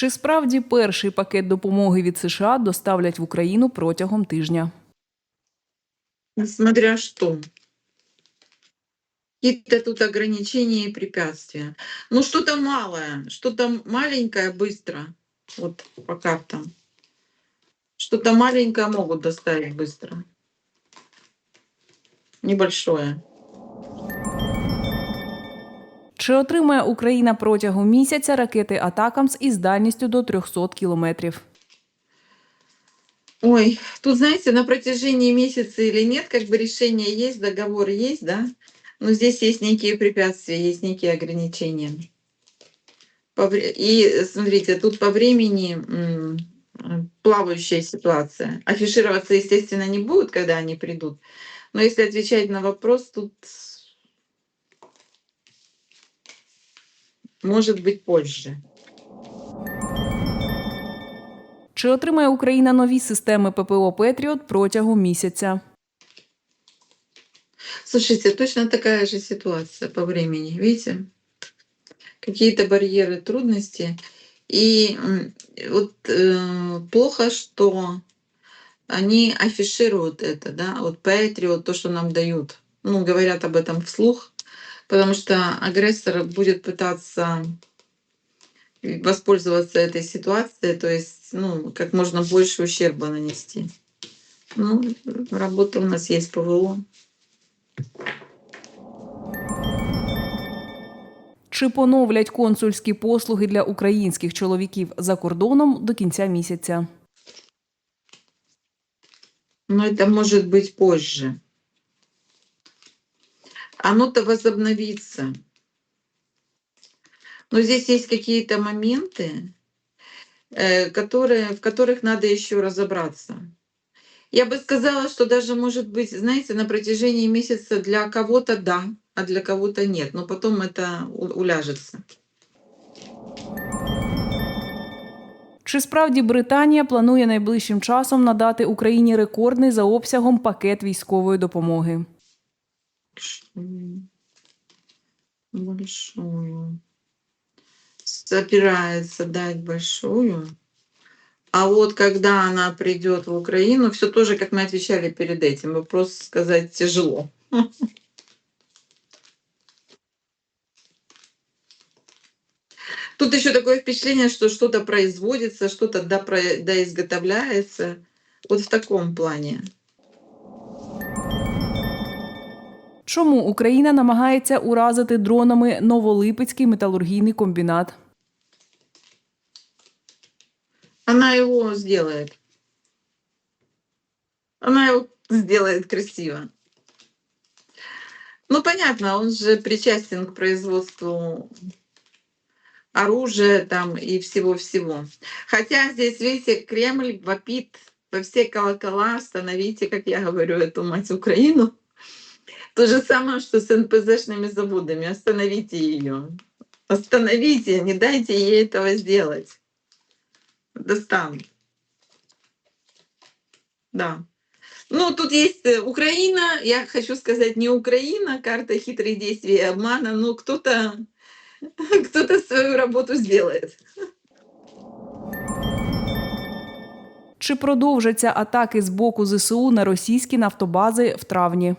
Чи справді перший пакет допомоги від США доставлять в Україну протягом тижня? Смотря что. Какие-то тут ограничения и препятствия. Ну, что-то малое, что-то маленькое быстро. Вот по картам. Что-то маленькое могут доставить быстро. Небольшое. Чи отримає Україна протягом місяця ракети Атакамс із дальністю до 300 кілометрів? Ой, тут, знаете, на протяжении месяца или нет, как бы решение есть, договор есть, да? Но здесь есть некие препятствия, есть некие ограничения. И смотрите, тут по времени плавающая ситуация. Афишироваться, естественно, не будут, когда они придут. Но если отвечать на вопрос, тут может быть позже. Чи отримає Україна нові системи ППО Петріот протягом місяця? Слушайте, точно такая же ситуация по времени, видите? Какие-то барьеры, трудности. И м, вот э, плохо, что они афишируют это, да, вот Patriot, то, что нам дают, ну, говорят об этом вслух, потому что агрессор будет пытаться воспользоваться этой ситуацией, то есть, ну, как можно больше ущерба нанести. Ну, работа у нас есть ПВО. Чи поновлять консульські послуги для українських чоловіків за кордоном до кінця місяця? Но это может быть позже. Оно-то возобновится. Но здесь есть какие-то моменты, э, которые, в которых надо еще разобраться. Я бы сказала, что даже может быть, знаете, на протяжении месяца для кого-то да, а для кого-то нет. Но потом это у- уляжется. Чи справді Британія планує найближчим часом надати Україні рекордний за обсягом пакет військової допомоги? Большую. Большую. Собирается дать большую. А вот когда она придет в Украину, все тоже, как мы отвечали перед этим, вопрос сказать тяжело. Тут еще такое впечатление, что что-то производится, что-то доизготовляется. Вот в таком плане. Чому Україна намагається уразити дронами Новолипецький металургійний комбінат? Она его сделает. Она его сделает красиво. Ну, понятно, он же причастен к производству оружия там и всего-всего. Хотя здесь, видите, Кремль вопит во все колокола, остановите, как я говорю, эту мать Украину. То же самое, что с НПЗшными заводами. Остановите ее. Остановите, не дайте ей этого сделать. Достанут. Да. Ну, тут есть э, Украина, я хочу сказать, не Украина, карта хитрых действий и обмана, но кто-то кто свою работу сделает. Чи продовжаться атаки з боку ЗСУ на російські нафтобази в травні?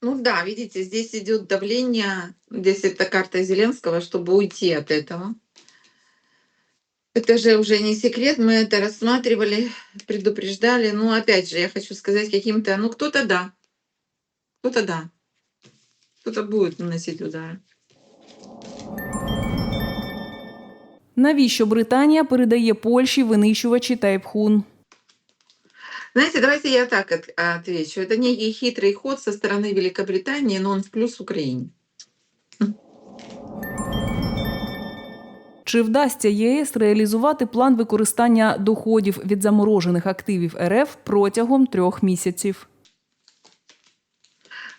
Ну да, видите, здесь идет давление, здесь это карта Зеленского, чтобы уйти от этого. Это же уже не секрет, мы это рассматривали, предупреждали. Ну, опять же, я хочу сказать каким-то, ну, кто-то да, кто-то да, кто-то будет наносить удары. Навіщо Британія передає Польщі винищувачі Тайпхун? Знаете, давайте я так от- отвечу. Это некий хитрый ход со стороны Великобритании, но он в плюс Украине. Чи вдасться ЄС реалізувати план використання доходів від заморожених активів РФ протягом трьох місяців?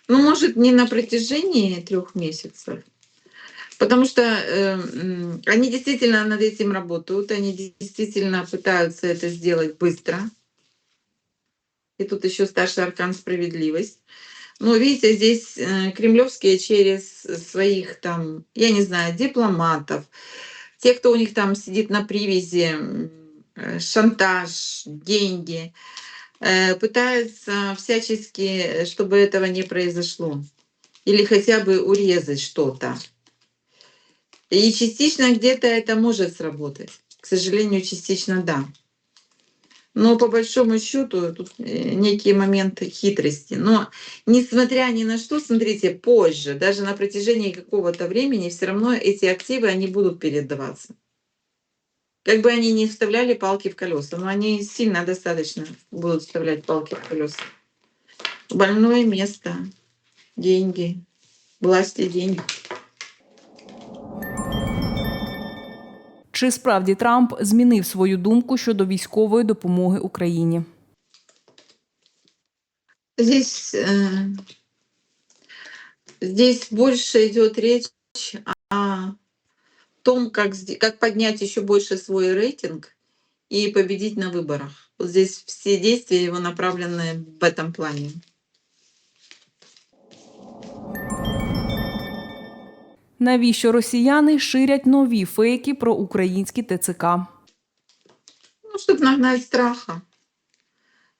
Ну, может, не на протяжении трех месяцев, потому что э, м, они действительно над этим работают, они действительно пытаются это сделать быстро. И тут еще старший аркан справедливость. Но видите, здесь э, кремлевские через своих там, я не знаю, дипломатов, те, кто у них там сидит на привязи, э, шантаж, деньги, э, пытаются всячески, чтобы этого не произошло. Или хотя бы урезать что-то. И частично где-то это может сработать. К сожалению, частично да. Но по большому счету тут э, некие моменты хитрости. Но несмотря ни на что, смотрите, позже, даже на протяжении какого-то времени, все равно эти активы, они будут передаваться. Как бы они ни вставляли палки в колеса, но они сильно достаточно будут вставлять палки в колеса. Больное место, деньги, власть и Чи справді Трамп змінив свою думку щодо військової допомоги Україні? Здесь, э, здесь больше идет речь о том, как, сде- как поднять еще больше свой рейтинг и победить на выборах. Вот здесь все действия его направлены в этом плане. Навіщо росіяни ширять нові фейки про українські ТЦК? Ну, чтобы нагнать страха.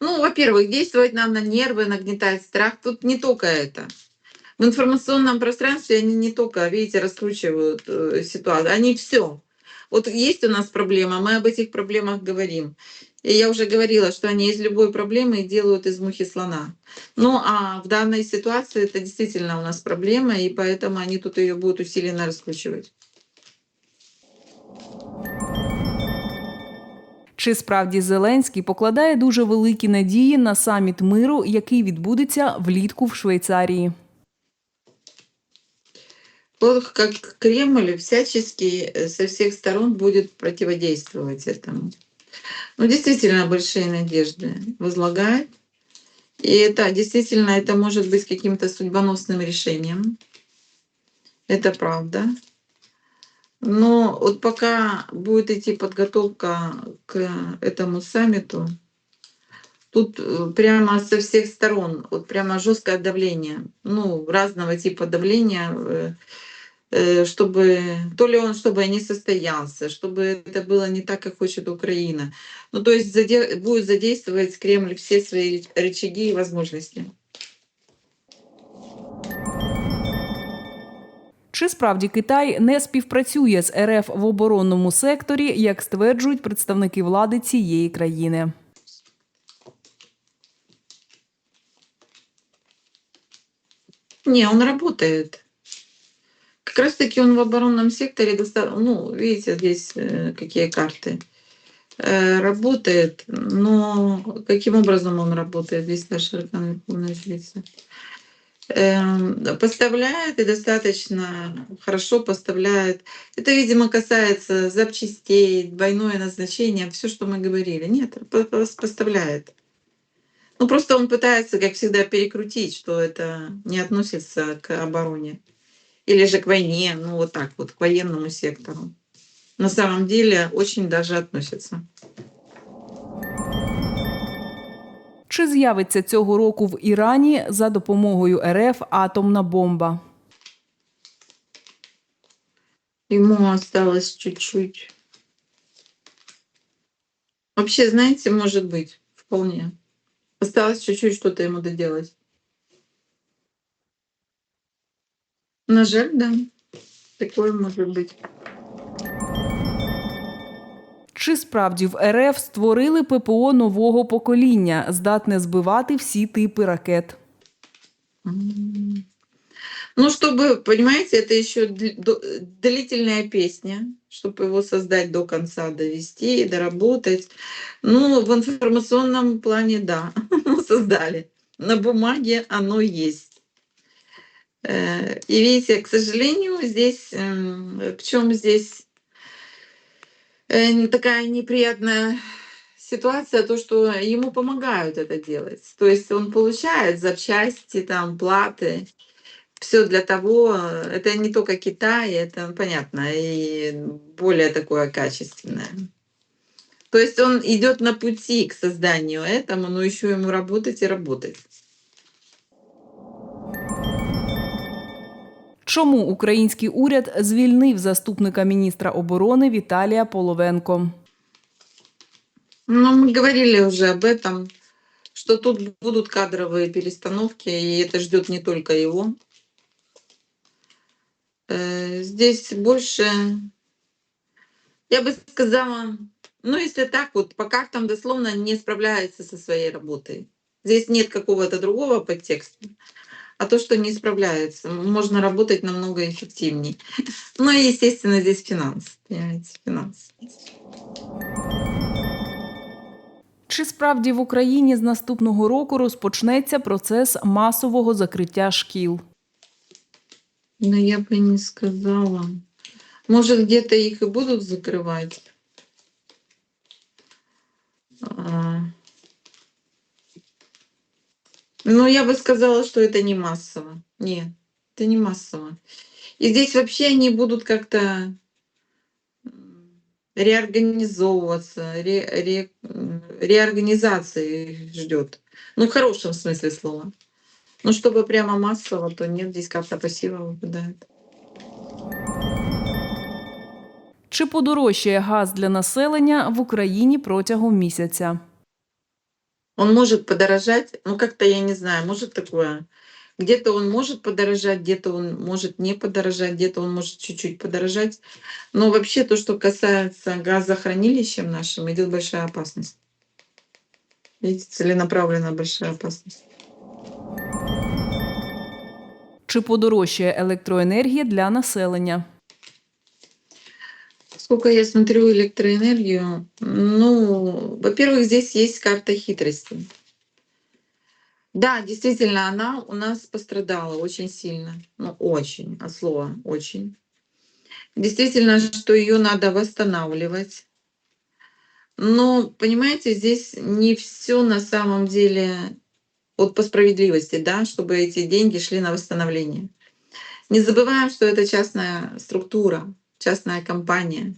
Ну, во-первых, действовать нам на нервы, нагнетать страх. Тут не только это. В информационном пространстве они не только, видите, раскручивают э, ситуацию, они все. Вот есть у нас проблема, мы об этих проблемах говорим. И я уже говорила, что они из любой проблемы делают из мухи слона. Ну а в данной ситуации это действительно у нас проблема, и поэтому они тут ее будут усиленно раскручивать. Чи справді Зеленський покладає дуже великі надії на саміт миру, який відбудеться влітку в Швейцарії? Вот как Кремль всячески э, со всех сторон будет противодействовать этому. Ну, действительно, большие надежды возлагает. И это действительно, это может быть каким-то судьбоносным решением. Это правда. Но вот пока будет идти подготовка к этому саммиту, тут э, прямо со всех сторон, вот прямо жесткое давление, ну, разного типа давления, э, э, чтобы то ли он чтобы не состоялся, чтобы это было не так, как хочет Украина. Ну, то есть заде- будет задействовать Кремль все свои рычаги и возможности. Чи справді Китай не співпрацює з РФ в оборонному секторі, як стверджують представники влади цієї країни? Не, он работает. Как раз таки он в оборонном секторе доста- ну, видите, здесь э, какие карты. Э, работает, но каким образом он работает? Здесь наша Верховная Жрица. Эм, Поставляет и достаточно хорошо поставляет. Это, видимо, касается запчастей, двойное назначение, все, что мы говорили. Нет, по- по- поставляет. Ну, просто он пытается, как всегда, перекрутить, что это не относится к обороне. Или же к войне, ну вот так вот, к военному сектору. На самом деле очень даже относится. Чи з'явиться цього року в Ірані за допомогою РФ атомна бомба? Ему осталось чуть-чуть. Вообще, знаете, может быть, вполне. Осталось чуть-чуть что-то ему доделать. На жаль, да. Такое может быть. Чи справді в РФ створили ППО нового покоління, здатне збивати всі типи ракет? М. Ну, чтобы, понимаете, это еще длительная песня, чтобы его создать до конца, довести, доработать. Ну, в информационном плане, да, создали. На бумаге оно есть. Э, И видите, к сожалению, здесь, эм, в чем здесь э, такая неприятная ситуация, то, что ему помогают это делать. То есть он получает запчасти, там, платы, все для того, это не только Китай, это понятно, и более такое качественное. То есть он идет на пути к созданию этому, но еще ему работать и работать. Чому український уряд звільнив заступника міністра оборони Віталія Половенко? Ну, мы говорили уже об этом, что тут будут кадровые перестановки, и это ждет не только его. Э, Здесь больше, я бы сказала, ну, если так вот, по картам дословно не справляется со своей работой. Здесь нет какого-то другого подтекста, а то, что не справляется. Можно работать намного эффективнее. Ну и, естественно, здесь финансы, понимаете, финансы. Чи справді в Україні з наступного року розпочнеться процес масового закриття шкіл? Ну, я бы не сказала. Может, где-то их и будут закрывать. А, Ну, я бы сказала, что это не массово. Нет, это не массово. И здесь вообще они будут как-то м, реорганизовываться, ре, ре- м, реорганизации их ждет. Ну, в хорошем смысле слова. Ну, чтобы прямо массово, то нет, здесь как-то пассиво выпадает. Чи подорожчає газ для населення в Україні протягом місяця? Он может подорожать, ну как-то я не знаю, может такое. Где-то он может подорожать, где-то он может не подорожать, где-то он может чуть-чуть подорожать. Но вообще то, что касается газохранилищем нашим, идет большая опасность. Видите, целенаправленная большая опасность. Чи подорожчає електроенергія для населення? Сколько я смотрю электроэнергию, ну, во-первых, здесь есть карта хитрости. Да, действительно, она у нас пострадала очень сильно. Ну, очень, от слова очень. Действительно, что ее надо восстанавливать. Но, понимаете, здесь не все на самом деле вот по справедливости, да, чтобы эти деньги шли на восстановление. Не забываем, что это частная структура, частная компания.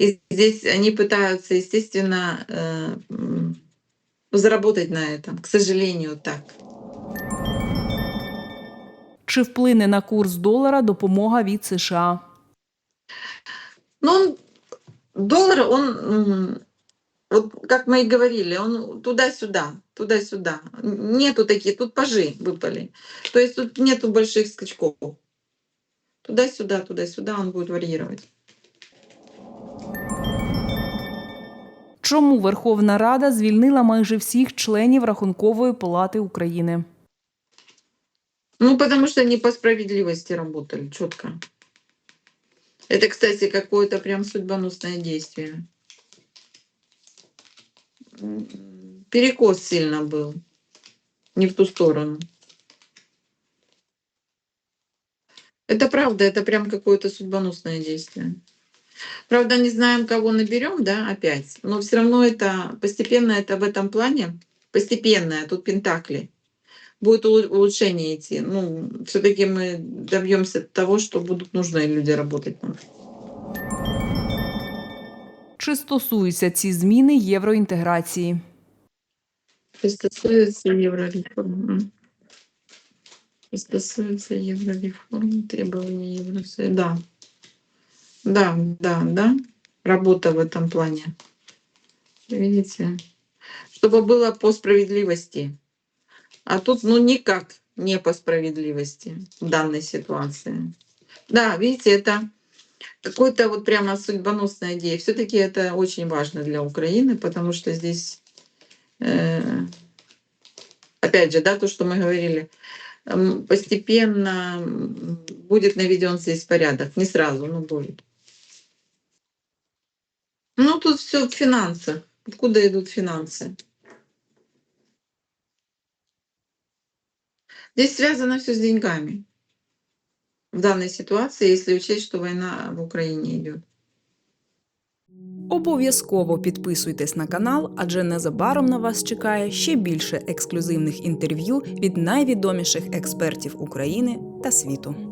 И здесь они пытаются, естественно, э, м, заработать на этом. К сожалению, так. Чи вплине на курс долара допомога від США? Но он, доллар, он, м, вот как мы и говорили, он туда-сюда, туда-сюда. Нету таких, тут пажи выпали. То есть тут нету больших скачков. Туда-сюда, туда-сюда он будет варьировать. Чому Верховна Рада звільнила майже всіх членів Рахункової палати України? Ну, потому что они по справедливости работали, четко. Это, кстати, какое-то прям судьбоносное действие. М, Перекос сильно был. Не в ту сторону. Это правда, это прям какое-то судьбоносное действие. Правда, не знаем, кого наберем, да, опять. Но все равно это постепенно это в этом плане, постепенное, тут пентакли будет улу- улучшение идти. Ну, все-таки мы добьемся того, что будут нужные люди работать нам. Чи стосуються ці зміни євроінтеграції? Что стосуется еврореформ. м. Что стосуется еврореформ, требования Евросоюза. Да. Да, да, да. Работа в этом плане. Видите? Чтобы было по справедливости. А тут, ну, никак не по справедливости в данной ситуации. Да, видите, это какой-то вот прямо судьбоносная идея. Все-таки это очень важно для Украины, потому что здесь, э, опять же, да, то, что мы говорили, постепенно будет наведен здесь порядок. Не сразу, но будет. Ну, тут все в финансах. Откуда идут финансы? Здесь связано все с деньгами. В данной ситуации, если учесть, что война в Украине идет. Обов'язково підписуйтесь на канал, адже незабаром на вас чекає ще більше ексклюзивних інтерв'ю від найвідоміших експертів України та світу.